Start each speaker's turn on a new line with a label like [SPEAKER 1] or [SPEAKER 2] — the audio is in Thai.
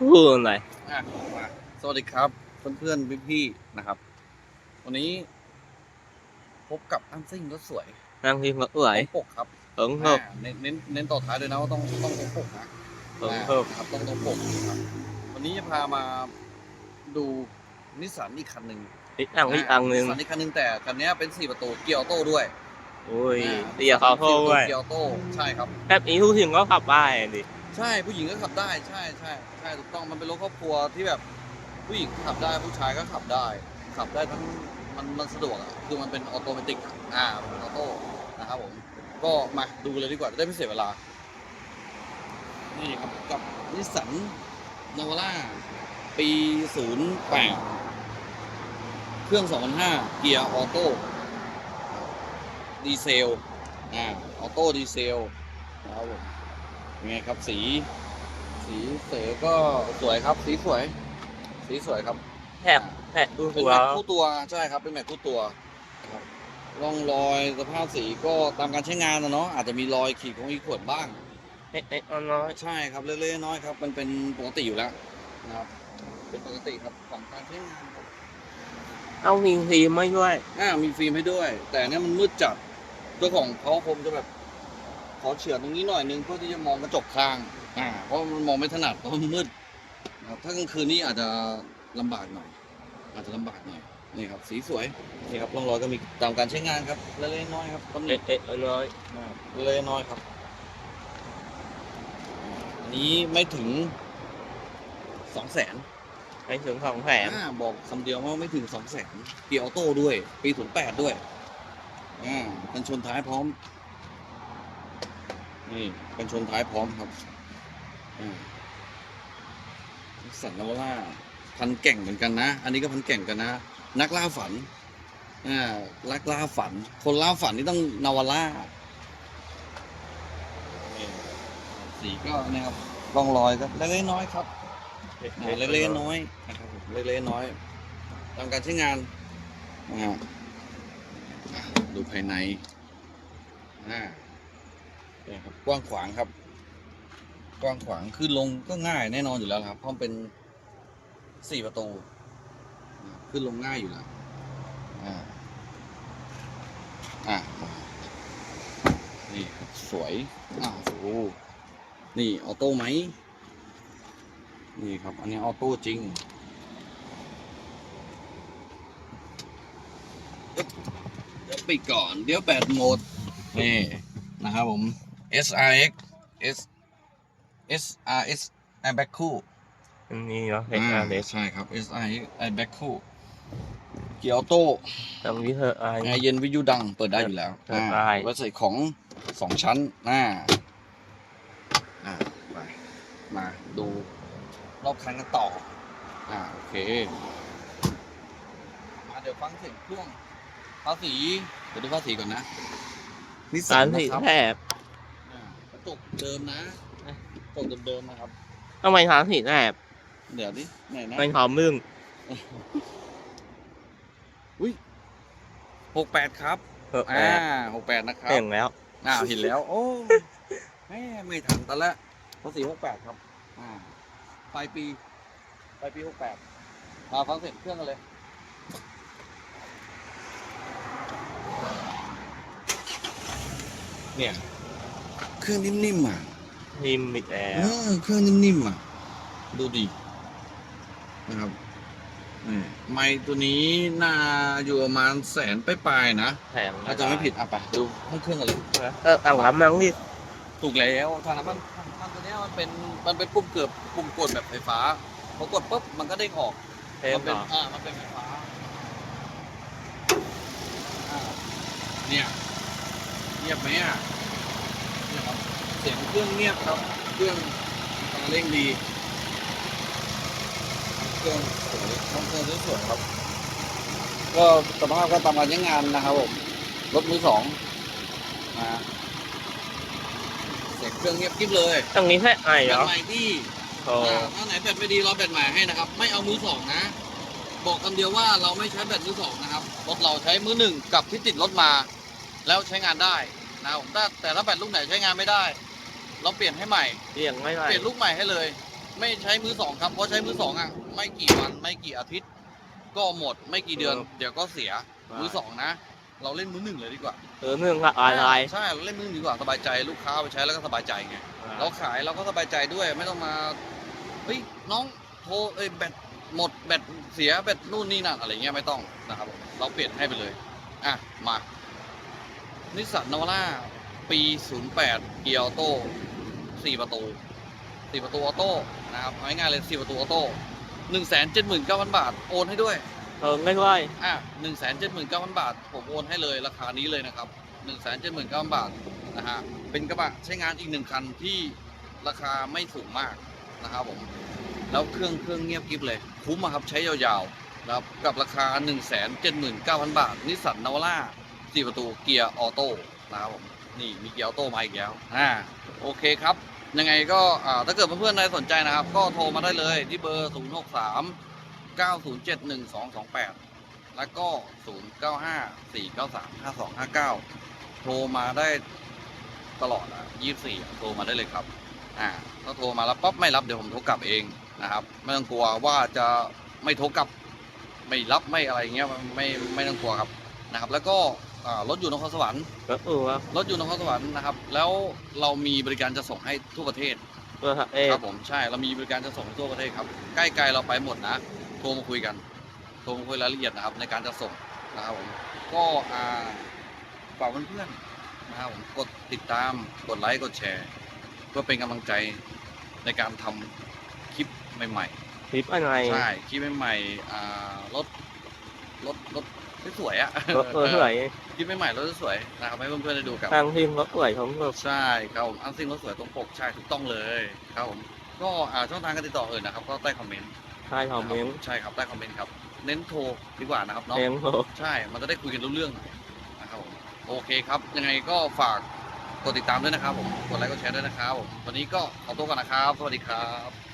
[SPEAKER 1] พูดอะไร
[SPEAKER 2] อะมาสวัสดีครับเพื่อนๆพี่ๆนะครับ วันนี้ พบกับอันซิ่งรถสวย
[SPEAKER 1] นั่งที่รถไหล
[SPEAKER 2] พบปกครับ
[SPEAKER 1] เอิงเพิ่ม
[SPEAKER 2] อ่าเน้นเน้นเน้นต่อท้ายด้วยนะว่าต้องต้องตรงปกนะ
[SPEAKER 1] เอิงเพิ่ม
[SPEAKER 2] อ่าครับต้องตรงปกนะครับ วันนี้จะพามาดูนิสสันอีกคันหนึ่ง
[SPEAKER 1] อีกอังอีกอังหนึ่ง
[SPEAKER 2] นิสสันอีกคันหนึ่งแต่คันนี้เป็นสี่ประตูเกียร์ออโต้ด้วย
[SPEAKER 1] โอ้ย
[SPEAKER 2] อ่า
[SPEAKER 1] เรียกเขาโทษด้วย
[SPEAKER 2] เกียร์ออโต้ใช่ครับ
[SPEAKER 1] แบบนี้ทุกทีมก็ขับได้ดิ
[SPEAKER 2] ใช่ผู้หญิงก็ขับได้ใช่ใช่ใช่ถูกต้องมันเป็นรถครอบครัวที่แบบผู้หญิงขับได้ผู้ชายก็ขับได้ ขับได้ทั้งมันมันสะดวกอะคือมันเป็นออโตเมติกอะอ่าเป็นออโต้นะครับผมก็มาดูเลยดีกว่าจะได้ไม่เสียเวลา นี่ครับกับนิสสันนาวาร่าปี 08 เครื่อง 2005 เกียร์ออโต้ดีเซลอ่าออโต้ดีเซลนะครับผม ยังไงครับสี สีเสือก็สวยครับ สีสวย สีสวยครับ
[SPEAKER 1] แทบแทบดู
[SPEAKER 2] เป็น
[SPEAKER 1] หัว
[SPEAKER 2] แม็กคู่ตัวใช่ครับเป็นแม็กคู่ตัวนะครับร่องรอยสภาพสีก็ตามการใช้งานนะเนาะอาจจะมีรอยขีดของอีขวดบ้าง
[SPEAKER 1] เอ๊ะเอ๊ะน้อย
[SPEAKER 2] ใช่ครับเล็กๆน้อยๆครับ มันเป็นปกติอยู่แล้วนะครับเป็นปกติครับของการใช้งานครับ
[SPEAKER 1] ๆเอามีทีมไม่ด้วย
[SPEAKER 2] อ่ามีฟิล์มให้ด้วย แต่เนี่ยมันมืดจัดเจ้าของเขาคงจะแบบ ขอเฉือนตรงนี้หน่อยนึงเพื่อที่จะมองกระจกข้างอ่าเพราะมันมองไม่ถนัดเพราะมันมืดนะครับถ้ากลางคืนนี่อาจจะลำบากหน่อย อาจจะลำบากหน่อยนี่ครับ สีสวยนี่ครับร่องรอยก็มีตามการใช้งานครับเล็กๆน้อยๆครับตำหนิ
[SPEAKER 1] เอ๊ะเอ๊ะน้อย
[SPEAKER 2] เล็กๆน้อยๆครับอันนี้ไม่ถึงสองแสน
[SPEAKER 1] ไม่ถึงสองแสน
[SPEAKER 2] อ่าบอกคำเดียวว่าไม่ถึงสองแสนเกียร์ออโต้ด้วย ปีศูนย์แปดด้วยอ่ากันชนท้ายพร้อม นี่กันชนท้ายพร้อมครับสันนาวาร่าพันแก่งเหมือนกันนะ อันนี้ก็พันแก่งกันนะ นักล่าฝันอ่านักล่าฝัน คนล่าฝันนี่ต้องนาวาร่าสีก็นะครับร่องรอยครับเล็กๆน้อยครับเล็กๆน้อยนะครับเล็กๆน้อยๆตามการใช้งานนะฮะดูภายในอ่า เนี่ยครับกว้างขวางครับ กว้างขวางขึ้นลงก็ง่ายแน่นอนอยู่แล้วครับเพราะมันเป็นสี่ประตู ขึ้นลงง่ายอยู่แล้วอ่าอ่านี่ครับสวยอ้าวโอ้โหนี่ออโต้ไหมนี่ครับ อันนี้ออโต้จริงเดี๋ยวปิดก่อน เดี๋ยวแบตหมดนี่นะครับผม SRX S SRS airbag คู่
[SPEAKER 1] อันนี้เนาะเห็น
[SPEAKER 2] อ่า
[SPEAKER 1] อันเด็ก
[SPEAKER 2] ใช่ครับ SRX airbag คู่เกียร์ออโต้
[SPEAKER 1] ตรงนี้เธอไอ
[SPEAKER 2] แอร์เย็นวิทยุดังเปิดได้อยู่แล้ว
[SPEAKER 1] เปิดได้
[SPEAKER 2] อ่าไว้ใส่ของสองชั้นอ่าอ่าไปมาดูรอบคันกันต่อ อ่าโอเคมาเดี๋ยวฟังเสียงเครื่องภาษีเดี๋ยวดูภาษีก่อนนะนิสสั
[SPEAKER 1] สาร
[SPEAKER 2] น
[SPEAKER 1] สี
[SPEAKER 2] นะครับ
[SPEAKER 1] แทบ
[SPEAKER 2] อ่ากระจกเดิมนะกระจกเดิมๆนะครับ
[SPEAKER 1] ทำไมสารสีแทบ
[SPEAKER 2] เดี๋ยวดิไหนนะ
[SPEAKER 1] มันหอมมึง
[SPEAKER 2] หกแปดครับ
[SPEAKER 1] เออแอ
[SPEAKER 2] อ่า
[SPEAKER 1] บ
[SPEAKER 2] หกแปดนะครับ
[SPEAKER 1] เก่งแล้ว
[SPEAKER 2] อ้าวเห็นแล้ว โอ้แม่ไม่ทันตอนละภาษีหกแปดครับ อ่าปลายปีปลายปีหกแปดมาฟังเสียงเครื่องกันเลยเนี่ยเค รื่องนิ่มๆอะ
[SPEAKER 1] ทีมอีกแล้
[SPEAKER 2] เอ
[SPEAKER 1] ว
[SPEAKER 2] อเครื่องนิ่มๆอะ ดูดินะครับนี่ไม้ตัวนี้น่าอยู่ประมาณแสนปลายๆนะ
[SPEAKER 1] แถม
[SPEAKER 2] ถ้าจะไม่ผิดอะไปดูห้องเครื่องกันเลย
[SPEAKER 1] เอออ่างล้ำมั้งพี่
[SPEAKER 2] ถูกแล้วทางนั้นมันมันตัวเนี้ยมันเป็นมันเป็นปุ่มเกือบปุ่มกดแบบไฟฟ้าพอกดปุ๊บมันก็เด้งออก
[SPEAKER 1] เทม
[SPEAKER 2] มัเป็น
[SPEAKER 1] เหรอ
[SPEAKER 2] อ่ามันเป็นไฟฟ้าอ่าเนี่ยเงียบไหมอะเนี่ยครับเสียงเค รื่องเงียบครับเครื่องอัตราเร่งดีเครื่องสวยห้องเครื่องสวยๆครับ ก็สภาพก็ตามการใช้งานนะครับผมรถมือสองนะเสียงเครื่องเงียบกิ๊บเลย
[SPEAKER 1] ตรงนี้แค่ไอ
[SPEAKER 2] แบ
[SPEAKER 1] เหร
[SPEAKER 2] ต
[SPEAKER 1] อ
[SPEAKER 2] ใหม่ที่
[SPEAKER 1] โอ้
[SPEAKER 2] อ่าถ้าไหนแบตไม่ดีเราแบตใหม่ให้นะครับ ไม่เอามือสองนะ บอกคำเดียวว่าเราไม่ใช้แบตมือสองนะครับรถเราใช้มือหนึ่งกับที่ติดรถมา แล้วใช้งานได้นะครับถ้าแต่ถ้าแบตลูกไหนใช้งานไม่ได้ เราเปลี่ยนให้ใหม่
[SPEAKER 1] เรียงไม่ไหว
[SPEAKER 2] เปลี่ยนลูกใหม่ให้เลย ไม่ใช้มือสองครับ เพราะใช้มือสองอะไม่กี่วันไม่กี่อาทิตย์ ก็หมดไม่กี่เดือน เดี๋ยวก็เสียมือสองนะ เราเล่นมือหนึ่งเลยดีกว่า
[SPEAKER 1] เออหนึ่งละอะไร
[SPEAKER 2] ใช่เราเล่นมือหนึ่งดีกว่าสบายใจลูกค้าเอาไปใช้แล้วก็สบายใจไงเราขายเราก็สบายใจด้วยไม่ต้องมาเฮ้ยน้องโทรเอ้ยแบตหมดแบตเสียแบตนู่นนี่นั่นอะไรเงี้ยไม่ต้องนะครับผมเราเปลี่ยนให้ไปเลยอะมานิสสันนวาร่าปี 08 เกียร์ออโต้ 4ประตู4ประตูออโต้นะครับเอาง่ายๆเลย4ประตูออโต้179,000บาท โอนให้ด้วย
[SPEAKER 1] เออไม่ด้วย
[SPEAKER 2] อะหนึ่งแสนเจ็ดหมื่นเก้าพันบาท ผมโอนให้เลยราคานี้เลยนะครับหนึ่งแสนเจ็ดหมื่นเก้าพันบาทนะฮะเป็นกระบะใช้งานอีกหนึ่งคันที่ราคาไม่สูงมากนะครับผมแล้วเครื่องเครื่องเงียบกริบเลย คุ้มอะครับใช้ยาวๆนะครับกับราคา 1 7 9 0 0 0 บาทนิสสันนาวาร่า4ประตูเกียร์ออโต้นะครับผม นี่มีเกียร์ออโต้มาอีกแล้วอ่าโอเคครับ ยังไงก็อ่าถ้าเกิดเพื่อนๆใดสนใจนะครับ ก็โทรมาได้เลยที่เบอร์ 0 6 3 9 0 7 1 2 2 8 แล้วก็ 0 9 5 4 9 3 5 2 5 9 โทรมาได้ตลอดอะ24 โทรมาได้เลยครับ อ่าถ้าโทรมาแล้วปั๊บไม่รับเดี๋ยวผมโทรกลับเองนะครับ ไม่ต้องกลัวว่าจะไม่โทรกลับ ไม่รับไม่อะไรเงี้ยไม่ไม่ต้องกลัวครับนะครับ แล้วก็ อ่ารถอยู่นครสวรรค์
[SPEAKER 1] ก็เออ
[SPEAKER 2] รถอยู่นครสวรรค์นะครับ แล้วเรามีบริการจะส่งให้ทั่วประเทศ
[SPEAKER 1] เออเออ
[SPEAKER 2] ครับผมใช่เรามีบริการจะส่งทั่วประเทศครับ ใกล้ไกลเราไปหมดนะโทรมาคุยกันโทรมาคุยรายละเอียดนะครับ ในการจะส่งนะครับผมก็อ่าฝากเพื่อนๆนะครับผมกดติดตามกดไลค์กดแชร์เพื่อเป็นกำลังใจในการทำคลิปใหม่
[SPEAKER 1] คลิปอะไร
[SPEAKER 2] ๆใช่คลิปใหม่ๆอ่ารถรถรถ สวยๆอะ
[SPEAKER 1] เออเออสวย
[SPEAKER 2] คลิปใหม่ๆรถสวยๆนะครับให้เพื่อนๆได้ดูกัน
[SPEAKER 1] ทางทีมรถสวยของเรา
[SPEAKER 2] ใช่ครับผมอันซิ่งรถสวยตรงปกใช่ถูกต้องเลยครับผมก็อ่าช่องทางการติดต่ออื่นนะครับ ก็ใต้คอมเมนต์
[SPEAKER 1] ใช่คอมเมนต์
[SPEAKER 2] ใช่ครับใต้คอมเมนต์ครับเน้นโทรดีกว่านะครับเนาะ
[SPEAKER 1] เองโห
[SPEAKER 2] ใช่มันจะได้คุยกันรู้เรื่องหน่อยนะครับผมโอเคครับ ยังไงก็ฝากกดติดตามด้วยนะครับผมกดไลค์กดแชร์ด้วยนะครับผมวันนี้ก็ขอตัวก่อนนะครับ สวัสดีครับ